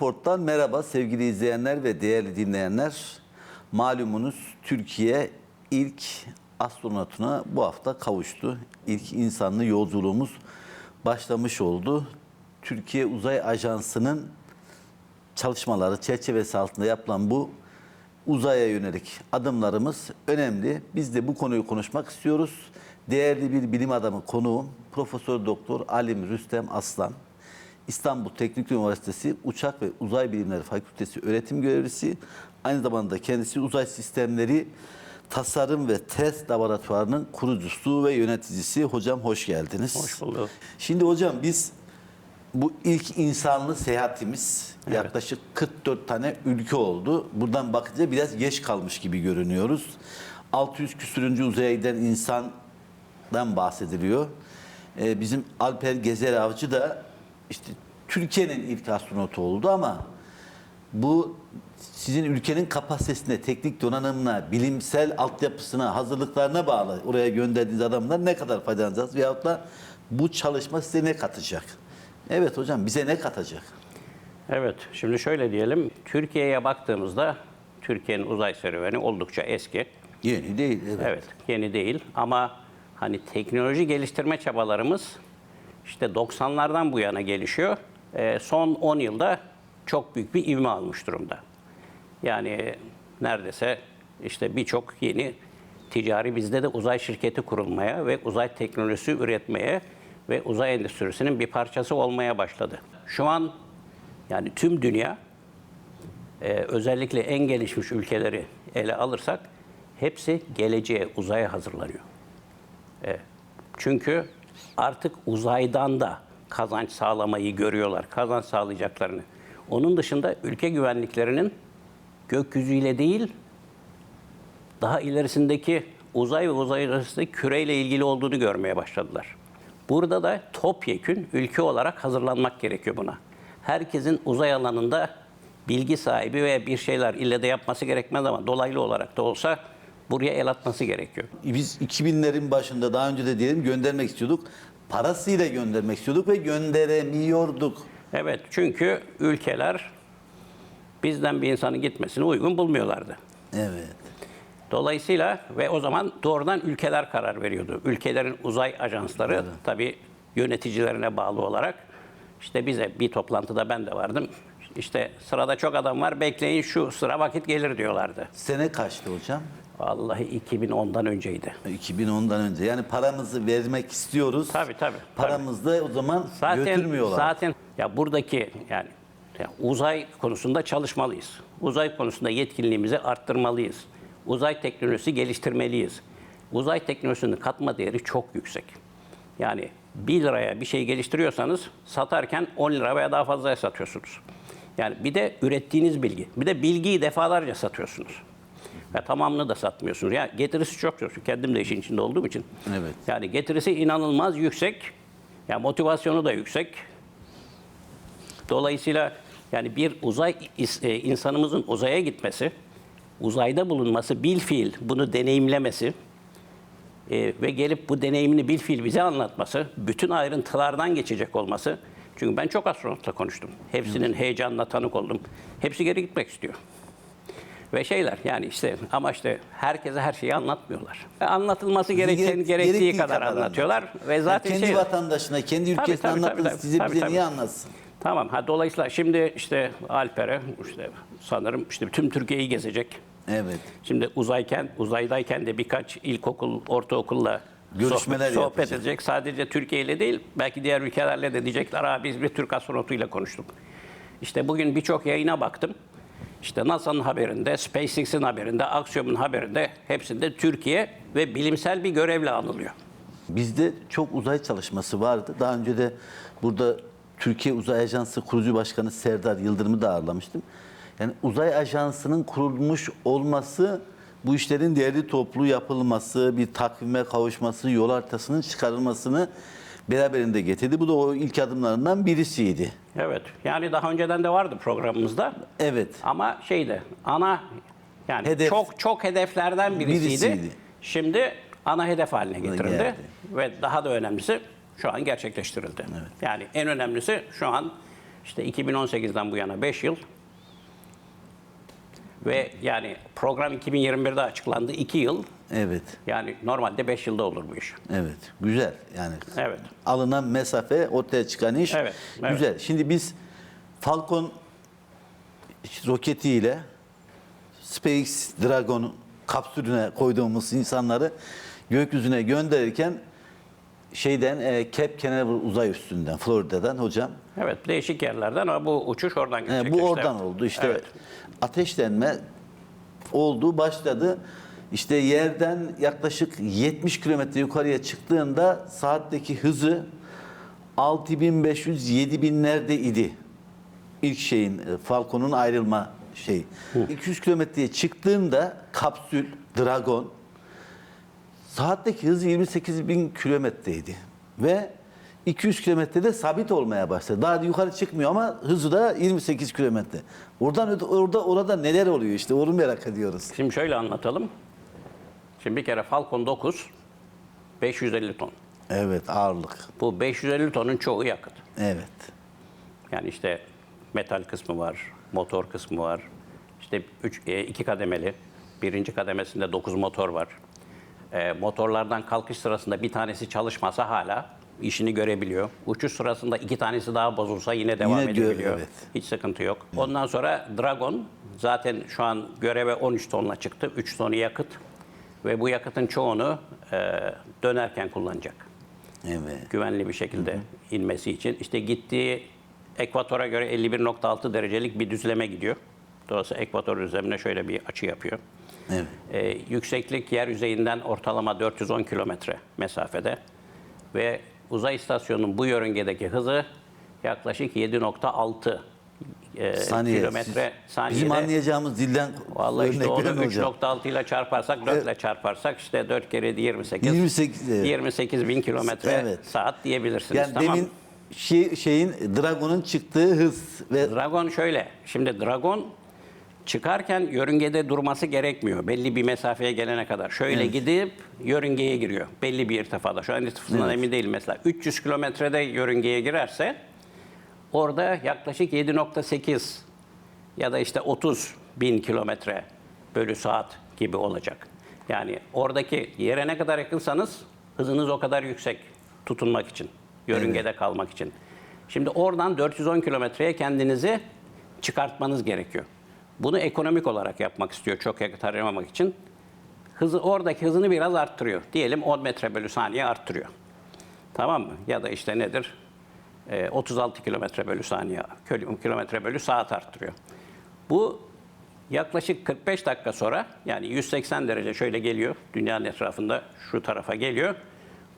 Port'tan merhaba sevgili izleyenler ve değerli dinleyenler. Malumunuz Türkiye ilk astronotuna bu hafta kavuştu. İlk insanlı yolculuğumuz başlamış oldu. Türkiye Uzay Ajansı'nın çalışmaları çerçevesi altında yapılan bu uzaya yönelik adımlarımız önemli. Biz de bu konuyu konuşmak istiyoruz. Değerli bir bilim adamı konuğum Profesör Doktor Alim Rüstem Aslan. İstanbul Teknik Üniversitesi Uçak ve Uzay Bilimleri Fakültesi öğretim görevlisi. Aynı zamanda kendisi uzay sistemleri tasarım ve test laboratuvarının kurucusu ve yöneticisi. Hocam hoş geldiniz. Hoş bulduk. Şimdi hocam biz bu ilk insanlı seyahatimiz yaklaşık 44 tane ülke oldu. Buradan bakınca biraz geç kalmış gibi görünüyoruz. 600 küsürüncü uzaya giden insandan bahsediliyor. Ee, bizim Alper Gezer Avcı da işte Türkiye'nin ilk astronotu oldu ama bu sizin ülkenin kapasitesine, teknik donanımına, bilimsel altyapısına, hazırlıklarına bağlı. Oraya gönderdiğiniz adamlar ne kadar faydalanacağız veyahut da bu çalışma size ne katacak? Evet hocam bize ne katacak? Evet, şimdi şöyle diyelim. Türkiye'ye baktığımızda Türkiye'nin uzay serüveni oldukça eski. Yeni değil. Evet. Evet, yeni değil ama hani teknoloji geliştirme çabalarımız işte 90'lardan bu yana gelişiyor. Ee, son 10 yılda çok büyük bir ivme almış durumda. Yani neredeyse işte birçok yeni ticari bizde de uzay şirketi kurulmaya ve uzay teknolojisi üretmeye ve uzay endüstrisinin bir parçası olmaya başladı. Şu an yani tüm dünya e, özellikle en gelişmiş ülkeleri ele alırsak hepsi geleceğe, uzaya hazırlanıyor. E, çünkü artık uzaydan da kazanç sağlamayı görüyorlar, kazanç sağlayacaklarını. Onun dışında ülke güvenliklerinin gökyüzüyle değil, daha ilerisindeki uzay ve uzay arasındaki küreyle ilgili olduğunu görmeye başladılar. Burada da topyekün ülke olarak hazırlanmak gerekiyor buna. Herkesin uzay alanında bilgi sahibi veya bir şeyler ille de yapması gerekmez ama dolaylı olarak da olsa buraya el atması gerekiyor. Biz 2000'lerin başında daha önce de diyelim göndermek istiyorduk. Parasıyla göndermek istiyorduk ve gönderemiyorduk. Evet çünkü ülkeler bizden bir insanın gitmesini uygun bulmuyorlardı. Evet. Dolayısıyla ve o zaman doğrudan ülkeler karar veriyordu. Ülkelerin uzay ajansları tabii yöneticilerine bağlı olarak işte bize bir toplantıda ben de vardım. İşte sırada çok adam var bekleyin şu sıra vakit gelir diyorlardı. Sene kaçtı hocam? Vallahi 2010'dan önceydi. 2010'dan önce. Yani paramızı vermek istiyoruz. Tabii tabii. Paramızı da o zaman Zaten götürmüyorlar. zaten ya buradaki yani ya uzay konusunda çalışmalıyız. Uzay konusunda yetkinliğimizi arttırmalıyız. Uzay teknolojisi geliştirmeliyiz. Uzay teknolojisinin katma değeri çok yüksek. Yani 1 liraya bir şey geliştiriyorsanız satarken 10 lira veya daha fazlaya satıyorsunuz. Yani bir de ürettiğiniz bilgi. Bir de bilgiyi defalarca satıyorsunuz. Ve tamamını da satmıyorsunuz. Yani getirisi çok yüksek. Kendim de işin içinde olduğum için. Evet. Yani getirisi inanılmaz yüksek. Yani motivasyonu da yüksek. Dolayısıyla yani bir uzay e, insanımızın uzaya gitmesi, uzayda bulunması, bil fiil bunu deneyimlemesi e, ve gelip bu deneyimini bil fiil bize anlatması, bütün ayrıntılardan geçecek olması. Çünkü ben çok astronotla konuştum. Hepsinin heyecanına tanık oldum. Hepsi geri gitmek istiyor. Ve şeyler yani işte ama işte herkese her şeyi anlatmıyorlar. Ve Anlatılması gereken, Gerek- gerektiği, gerektiği kadar, kadar anlatıyorlar. Ve zaten kendi şey, vatandaşına, kendi ülkesine tabii, tabii, anlatın. tabii, Size tabii, bize tabii. niye anlatsın? Tamam. Ha dolayısıyla şimdi işte Alper'e işte sanırım işte tüm Türkiye'yi gezecek. Evet. Şimdi uzayken, uzaydayken de birkaç ilkokul, ortaokulla Görüşmeler sohbet, sohbet yapacak. edecek. Sadece Türkiye ile değil, belki diğer ülkelerle de diyecekler. Aa, biz bir Türk astronotuyla konuştuk. İşte bugün birçok yayına baktım. İşte NASA'nın haberinde, SpaceX'in haberinde, Axiom'un haberinde hepsinde Türkiye ve bilimsel bir görevle anılıyor. Bizde çok uzay çalışması vardı. Daha önce de burada Türkiye Uzay Ajansı kurucu başkanı Serdar Yıldırım'ı da ağırlamıştım. Yani uzay ajansının kurulmuş olması bu işlerin değerli toplu yapılması, bir takvime kavuşması, yol haritasının çıkarılmasını beraberinde getirdi. Bu da o ilk adımlarından birisiydi. Evet. Yani daha önceden de vardı programımızda. Evet. Ama şeydi ana yani Hedef. çok çok hedeflerden birisiydi. Birisiydi. Şimdi ana hedef haline getirildi geldi. ve daha da önemlisi şu an gerçekleştirildi. Yani en önemlisi şu an İşte 2018'den bu yana 5 yıl. Ve yani program 2021'de açıklandı 2 yıl. Evet. Yani normalde 5 yılda olur bu iş. Evet. Güzel. Yani Evet. alınan mesafe ortaya çıkan iş Evet, evet. güzel. Şimdi biz Falcon roketiyle SpaceX Dragon kapsülüne koyduğumuz insanları gökyüzüne gönderirken şeyden e, Cape Canaveral uzay üstünden Florida'dan hocam Evet değişik yerlerden ama bu uçuş oradan He, gerçekleşti. bu oradan oldu. İşte Evet. ateşlenme oldu, başladı. İşte yerden yaklaşık 70 kilometre yukarıya çıktığında saatteki hızı 6500-7000'lerde idi. İlk şeyin e, Falcon'un ayrılma şey. 200 kilometreye çıktığında kapsül Dragon saatteki hızı 28 bin kilometreydi. Ve 200 kilometrede sabit olmaya başladı. Daha yukarı çıkmıyor ama hızı da 28 kilometre. Oradan orada orada neler oluyor işte onu merak ediyoruz. Şimdi şöyle anlatalım. Şimdi bir kere Falcon 9 550 ton. Evet ağırlık. Bu 550 tonun çoğu yakıt. Evet. Yani işte metal kısmı var, motor kısmı var. İşte üç, e, iki kademeli. Birinci kademesinde 9 motor var. E, motorlardan kalkış sırasında bir tanesi çalışmasa hala işini görebiliyor. Uçuş sırasında iki tanesi daha bozulsa yine devam Yine edebiliyor. evet. Hiç sıkıntı yok. Ondan sonra Dragon zaten şu an göreve 13 tonla çıktı. 3 tonu yakıt ve bu yakıtın çoğunu e, dönerken kullanacak Evet. güvenli bir şekilde inmesi için. İşte gittiği ekvatora göre 51.6 derecelik bir düzleme gidiyor. Dolayısıyla ekvator düzlemine şöyle bir açı yapıyor. Evet. Ee, yükseklik yer yüzeyinden ortalama 410 kilometre mesafede ve uzay istasyonunun bu yörüngedeki hızı yaklaşık 7.6 e, Saniye. kilometre saniyede. Bizim anlayacağımız dilden Vallahi işte onu verin hocam. 3.6 ile çarparsak, 4 ile çarparsak işte 4 kere 28. 28, evet. 28 bin kilometre Evet. saat diyebilirsiniz. Yani tamam. demin şey, şeyin Dragon'un çıktığı hız ve Dragon şöyle. Şimdi Dragon çıkarken yörüngede durması gerekmiyor. Belli bir mesafeye gelene kadar. Şöyle Evet. gidip yörüngeye giriyor. Belli bir irtifada. Şu an irtifasından Evet. emin değilim mesela. 300 kilometrede yörüngeye girerse orada yaklaşık 7.8 ya da işte 30 bin kilometre bölü saat gibi olacak. Yani oradaki yere ne kadar yakınsanız hızınız o kadar yüksek tutunmak için, yörüngede kalmak için. Şimdi oradan 410 kilometreye kendinizi çıkartmanız gerekiyor. Bunu ekonomik olarak yapmak istiyor çok yakıt harcamamak için. Hızı oradaki hızını biraz arttırıyor. Diyelim 10 metre bölü saniye arttırıyor. Tamam mı? Ya da işte nedir? Ee, 36 kilometre bölü saniye, kil- kilometre bölü saat arttırıyor. Bu yaklaşık 45 dakika sonra yani 180 derece şöyle geliyor. Dünyanın etrafında şu tarafa geliyor.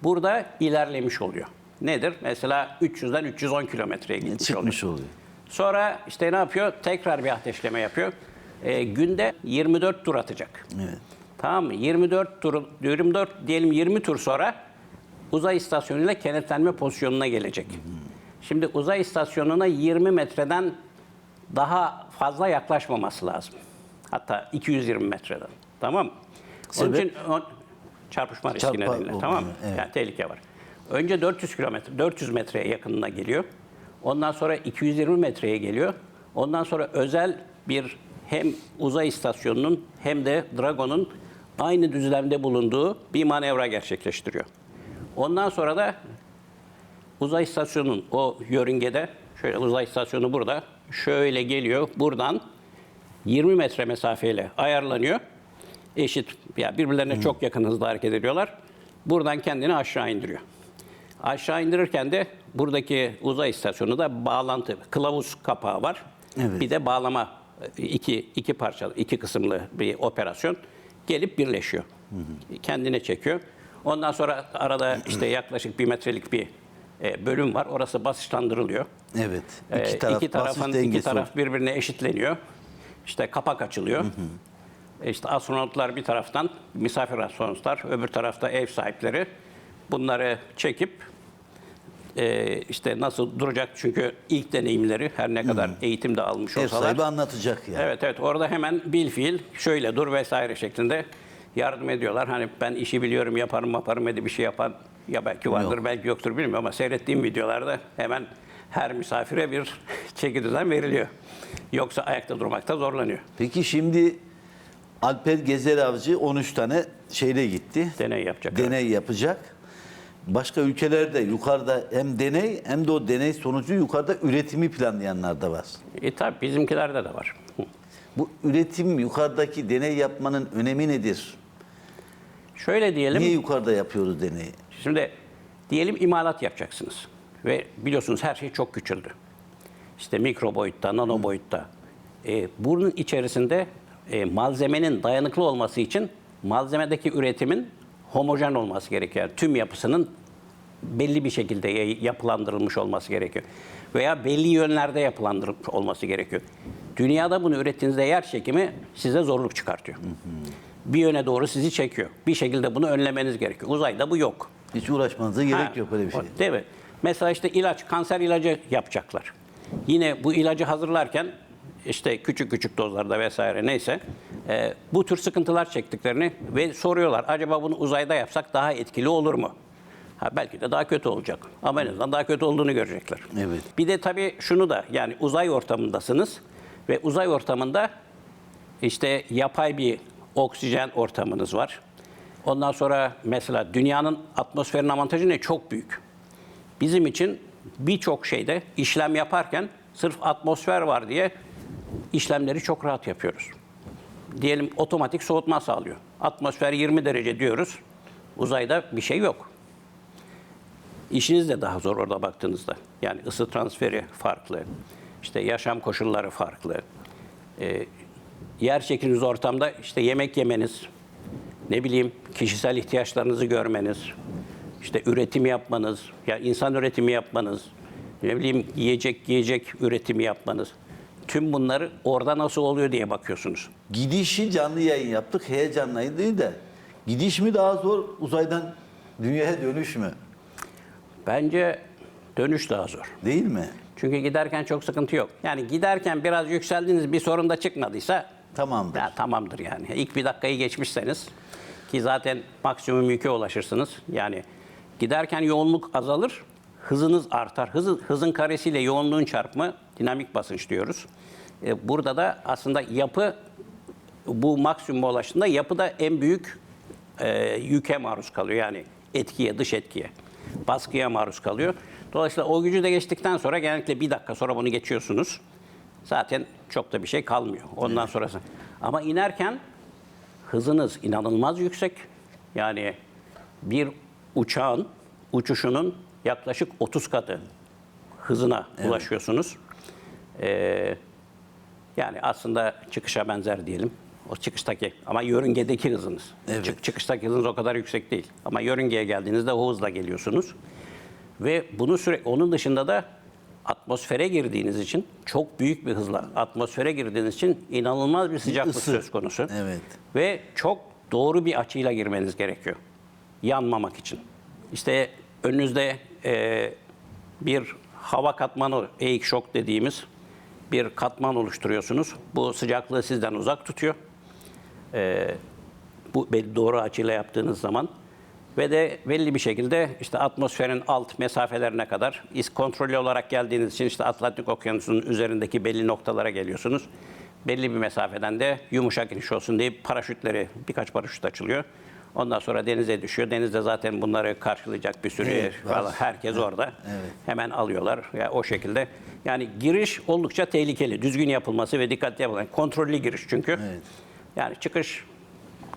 Burada ilerlemiş oluyor. Nedir? Mesela 300'den 310 kilometreye gitmiş oluyor. çıkmış oluyor. Sonra işte ne yapıyor? Tekrar bir ateşleme yapıyor. Ee, günde 24 tur atacak. Evet. Tamam mı? 24 tur, 24 diyelim 20 tur sonra uzay istasyonuyla kenetlenme pozisyonuna gelecek. Şimdi uzay istasyonuna 20 metreden daha fazla yaklaşmaması lazım. Hatta 220 metreden. Tamam mı? Onun için o, çarpışma riski Çarpma- nedeniyle. Tamam mı? Evet. Yani tehlike var. Önce 400 kilometre, 400 metreye yakınına geliyor. Ondan sonra 220 metreye geliyor. Ondan sonra özel bir hem uzay istasyonunun hem de Dragon'un aynı düzlemde bulunduğu bir manevra gerçekleştiriyor. Ondan sonra da uzay istasyonunun o yörüngede, şöyle uzay istasyonu burada, şöyle geliyor. Buradan 20 metre mesafeyle ayarlanıyor. Eşit, yani birbirlerine çok yakın hızda hareket ediyorlar. Buradan kendini aşağı indiriyor. Aşağı indirirken de buradaki uzay istasyonu da bağlantı, kılavuz kapağı var. Evet. Bir de bağlama, iki, iki parçalı, iki kısımlı bir operasyon gelip birleşiyor. Kendine çekiyor. Ondan sonra arada işte yaklaşık bir metrelik bir e, bölüm var. Orası basınçlandırılıyor. Evet. Ee, İki taraf, iki tarafın iki taraf birbirine eşitleniyor. İşte kapak açılıyor. E İşte astronotlar bir taraftan, misafir astronotlar, öbür tarafta ev sahipleri bunları çekip e, işte nasıl duracak çünkü ilk deneyimleri her ne kadar eğitim de almış Ev olsalar. sahibi anlatacak yani. Evet evet orada hemen bil fiil şöyle dur vesaire şeklinde yardım ediyorlar. Hani ben işi biliyorum yaparım yaparım dedi bir şey yapan ya belki vardır Yok. belki yoktur bilmiyorum ama seyrettiğim videolarda hemen her misafire bir çeki düzen veriliyor. Yoksa ayakta durmakta zorlanıyor. Peki şimdi Alper Gezer Avcı 13 tane şeyle gitti. Deney yapacak. Deney yapacak. Başka ülkelerde yukarıda hem deney hem de o deney sonucu yukarıda üretimi planlayanlar da var. E tabi bizimkilerde de var. Bu üretim yukarıdaki deney yapmanın önemi nedir? Şöyle diyelim. Niye yukarıda yapıyoruz deneyi? Şimdi diyelim imalat yapacaksınız. Ve biliyorsunuz her şey çok küçüldü. İşte mikro boyutta, nano boyutta. E, bunun içerisinde e, malzemenin dayanıklı olması için malzemedeki üretimin homojen olması gerekiyor. Yani tüm yapısının belli bir şekilde ya- yapılandırılmış olması gerekiyor. Veya belli yönlerde yapılandırılmış olması gerekiyor. Dünyada bunu ürettiğinizde yer çekimi size zorluk çıkartıyor. Bir yöne doğru sizi çekiyor. Bir şekilde bunu önlemeniz gerekiyor. Uzayda bu yok. Hiç uğraşmanıza gerek Ha, yok öyle bir şey. Değil mi? Mesela işte ilaç, kanser ilacı yapacaklar. Yine bu ilacı hazırlarken işte küçük küçük dozlarda vesaire neyse e, bu tür sıkıntılar çektiklerini ve soruyorlar acaba bunu uzayda yapsak daha etkili olur mu? Ha, belki de daha kötü olacak ama en azından daha kötü olduğunu görecekler. Evet. Bir de tabii şunu da yani uzay ortamındasınız ve uzay ortamında işte yapay bir oksijen ortamınız var. Ondan sonra mesela dünyanın atmosferin avantajı ne? Çok büyük. Bizim için birçok şeyde işlem yaparken sırf atmosfer var diye işlemleri çok rahat yapıyoruz. Diyelim otomatik soğutma sağlıyor. Atmosfer 20 derece diyoruz. Uzayda bir şey yok. İşiniz de daha zor orada baktığınızda. Yani ısı transferi farklı. İşte yaşam koşulları farklı. Ee, yer çekiniz ortamda işte yemek yemeniz, ne bileyim kişisel ihtiyaçlarınızı görmeniz, işte üretim yapmanız, ya insan üretimi yapmanız, ne bileyim yiyecek yiyecek üretimi yapmanız. Tüm bunları orada nasıl oluyor diye bakıyorsunuz. Gidişi canlı yayın yaptık. Heyecanlıydı da. Gidiş mi daha zor uzaydan dünyaya dönüş mü? Bence dönüş daha zor. Değil mi? Çünkü giderken çok sıkıntı yok. Yani giderken biraz yükseldiğiniz bir sorun da çıkmadıysa Tamamdır. ya tamamdır yani. İlk bir dakikayı geçmişseniz ki zaten maksimum yüke ulaşırsınız. Yani giderken yoğunluk azalır, hızınız artar. Hızı, hızın karesiyle yoğunluğun çarpımı dinamik basınç diyoruz. E, burada da aslında yapı bu maksimuma ulaştığında yapıda en büyük e, yüke maruz kalıyor. Yani etkiye, dış etkiye, baskıya maruz kalıyor. Dolayısıyla o gücü de geçtikten sonra genellikle bir dakika sonra bunu geçiyorsunuz. Zaten çok da bir şey kalmıyor ondan sonrası. Ama inerken hızınız inanılmaz yüksek. Yani bir uçağın uçuşunun yaklaşık 30 katı hızına ulaşıyorsunuz. Ee, yani aslında çıkışa benzer diyelim. O çıkıştaki ama yörüngedeki hızınız. Evet. Çık- çıkıştaki hızınız o kadar yüksek değil. Ama yörüngeye geldiğinizde o hızla geliyorsunuz. Ve bunu süre onun dışında da atmosfere girdiğiniz için çok büyük bir hızla atmosfere girdiğiniz için inanılmaz bir sıcaklık ısı. söz konusu. Evet. Ve çok doğru bir açıyla girmeniz gerekiyor. Yanmamak için. İşte önünüzde e, bir hava katmanı, eğik şok dediğimiz bir katman oluşturuyorsunuz. Bu sıcaklığı sizden uzak tutuyor. E, bu doğru açıyla yaptığınız zaman ve de belli bir şekilde işte atmosferin alt mesafelerine kadar kontrollü olarak geldiğiniz için işte Atlantik Okyanusu'nun üzerindeki belli noktalara geliyorsunuz. Belli bir mesafeden de yumuşak iniş olsun diye paraşütleri, birkaç paraşüt açılıyor. Ondan sonra denize düşüyor. Denizde zaten bunları karşılayacak bir sürü Evet, var. falan herkes orada. evet. Hemen alıyorlar. Ya o şekilde. Yani giriş oldukça tehlikeli. Düzgün yapılması ve dikkatli yapılması. Kontrollü giriş çünkü. Evet. Yani çıkış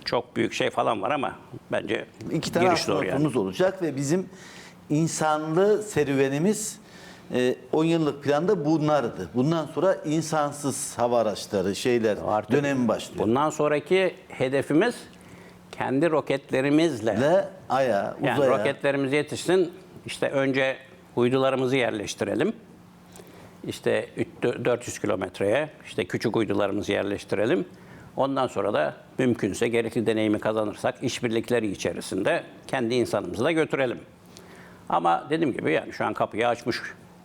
çok büyük şey falan var ama bence İki tane giriş zor yani. olacak ve bizim insanlı serüvenimiz e, 10 yıllık planda bunlardı. Bundan sonra insansız hava araçları, şeyler Artık dönemi başlıyor. Bundan sonraki hedefimiz kendi roketlerimizle Ve aya, yani uzaya. roketlerimiz yetişsin. İşte önce uydularımızı yerleştirelim. İşte üç- 400 kilometreye işte küçük uydularımızı yerleştirelim. Ondan sonra da mümkünse gerekli deneyimi kazanırsak işbirlikleri içerisinde kendi insanımızı da götürelim. Ama dediğim gibi yani şu an kapıyı açmış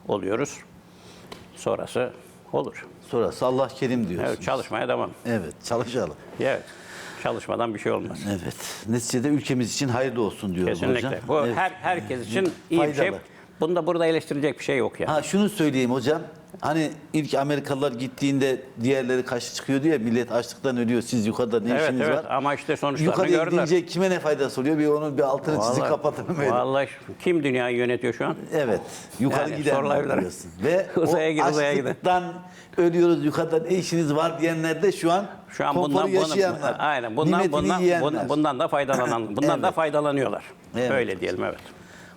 oluyoruz. Sonrası olur. Sonrası Allah kerim diyorsun. Evet, çalışmaya devam. Evet, çalışalım. Evet. Çalışmadan bir şey olmaz. Evet. Neticede ülkemiz için hayırlı olsun diyorum Kesinlikle. hocam. Bu Evet. her herkes için iyi bir şey. Faydalı. Bunda burada eleştirecek bir şey yok yani. Ha şunu söyleyeyim hocam. Hani ilk Amerikalılar gittiğinde diğerleri karşı çıkıyordu ya millet açlıktan ölüyor. Siz yukarıda ne evet işiniz evet var? ama işte sonuçlarını Yukarıya gördüler. gidince kime ne faydası oluyor? Bir onun bir altını çizip kapatalım vallahi kim dünyayı yönetiyor şu an? Evet. Yukarı Yani gidenler diyorsun. Ve Uzaya gir, o uzaya gidin. açlıktan ölüyoruz yukarıda ne işiniz var diyenler de şu an Şu an konforu bundan yaşayanlar. bundan, aynen bundan nimetini bundan, yiyenler. bundan, bundan da faydalanan bundan da Evet. faydalanıyorlar. Evet. Öyle diyelim evet.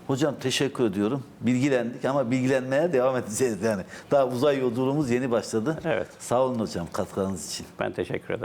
Hocam teşekkür ediyorum. Bilgilendik ama bilgilenmeye devam edeceğiz yani. Daha uzay yolculuğumuz yeni başladı. Evet. Sağ olun hocam katkılarınız için. Ben teşekkür ederim.